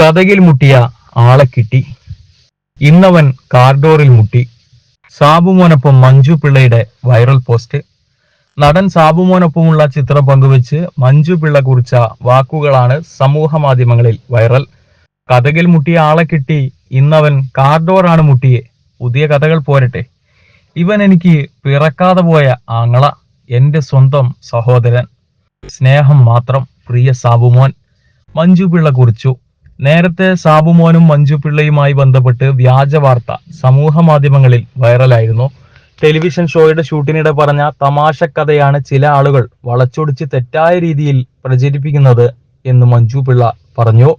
കഥകിൽ മുട്ടിയ ആളെ കിട്ടി. ഇന്നവൻ കാർഡോറിൽ മുട്ടി. സാബുമോനൊപ്പം മഞ്ജു പിള്ളയുടെ വൈറൽ പോസ്റ്റ്. നടൻ സാബുമോനൊപ്പമുള്ള ചിത്രം പങ്കുവച്ച് മഞ്ജു പിള്ള കുറിച്ച വാക്കുകളാണ് സമൂഹ മാധ്യമങ്ങളിൽ വൈറൽ. കഥകിൽ മുട്ടിയ ആളെ കിട്ടി ഇന്നവൻ കാർഡോറാണ് മുട്ടിയെ. പുതിയ കഥകൾ പോരട്ടെ. ഇവൻ എനിക്ക് പിറക്കാതെ പോയ ആങ്ങള എന്റെ സ്വന്തം സഹോദരൻ. സ്നേഹം മാത്രം പ്രിയ സാബുമോൻ. മഞ്ജു പിള്ള കുറിച്ചു. നേരത്തെ സാബുമോനും മഞ്ജു പിള്ളയുമായി ബന്ധപ്പെട്ട് വ്യാജ വാർത്ത സമൂഹ മാധ്യമങ്ങളിൽ വൈറലായിരുന്നു. ടെലിവിഷൻ ഷോയുടെ ഷൂട്ടിനിടെ പറഞ്ഞ തമാശ കഥയാണ് ചില ആളുകൾ വളച്ചൊടിച്ച് തെറ്റായ രീതിയിൽ പ്രചരിപ്പിക്കുന്നത് എന്ന് മഞ്ജു പിള്ള പറഞ്ഞു.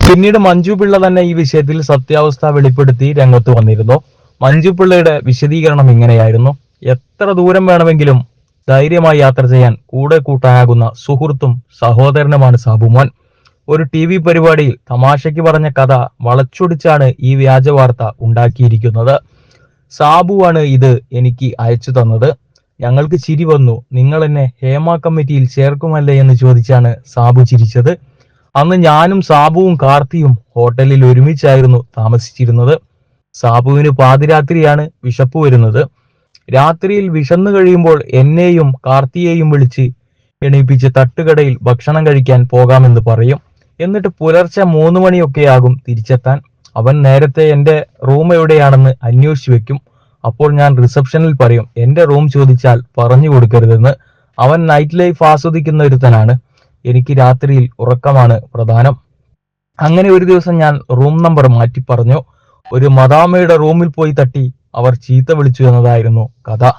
പിന്നീട് മഞ്ജു പിള്ള തന്നെ ഈ വിഷയത്തിൽ സത്യാവസ്ഥ വെളിപ്പെടുത്തി രംഗത്ത് വന്നിരുന്നു. മഞ്ജു പിള്ളയുടെ വിശദീകരണം ഇങ്ങനെയായിരുന്നു. എത്ര ദൂരം വേണമെങ്കിലും ധൈര്യമായി യാത്ര ചെയ്യാൻ കൂടെ കൂട്ടാനാകുന്ന സുഹൃത്തും സഹോദരനുമാണ് സാബുമോൻ ഒരു ടി വി പരിപാടിയിൽ തമാശയ്ക്ക് പറഞ്ഞ കഥ വളച്ചൊടിച്ചാണ് ഈ വ്യാജ വാർത്ത ഉണ്ടാക്കിയിരിക്കുന്നത്. സാബുവാണ് ഇത് എനിക്ക് അയച്ചു തന്നത്. ഞങ്ങൾക്ക് ചിരി വന്നു. നിങ്ങൾ എന്നെ ഹേമ കമ്മിറ്റിയിൽ ചേർക്കുമല്ലേ എന്ന് ചോദിച്ചാണ് സാബു ചിരിച്ചത്. അന്ന് ഞാനും സാബുവും കാർത്തിയും ഹോട്ടലിൽ ഒരുമിച്ചായിരുന്നു താമസിച്ചിരുന്നത്. സാബുവിന് പാതിരാത്രിയാണ് വിശപ്പ് വരുന്നത്. രാത്രിയിൽ വിശന്നു കഴിയുമ്പോൾ എന്നെയും കാർത്തിയെയും വിളിച്ച് എണീപ്പിച്ച് തട്ടുകടയിൽ ഭക്ഷണം കഴിക്കാൻ പോകാമെന്ന് പറയും. എന്നിട്ട് പുലർച്ചെ മൂന്ന് മണിയൊക്കെയാകും തിരിച്ചെത്താൻ. അവൻ നേരത്തെ എന്റെ റൂം എവിടെയാണെന്ന് അന്വേഷിച്ചു വെക്കും. അപ്പോൾ ഞാൻ റിസപ്ഷനിൽ പറയും എന്റെ റൂം ചോദിച്ചാൽ പറഞ്ഞു കൊടുക്കരുതെന്ന്. അവൻ നൈറ്റ് ലൈഫ് ആസ്വദിക്കുന്ന ഒരുത്തനാണ്. എനിക്ക് രാത്രിയിൽ ഉറക്കമാണ് പ്രധാനം. അങ്ങനെ ഒരു ദിവസം ഞാൻ റൂം നമ്പർ മാറ്റി പറഞ്ഞു. ഒരു മദാമയുടെ റൂമിൽ പോയി തട്ടി. അവർ ചീത്ത വിളിച്ചു എന്നതായിരുന്നു കഥ.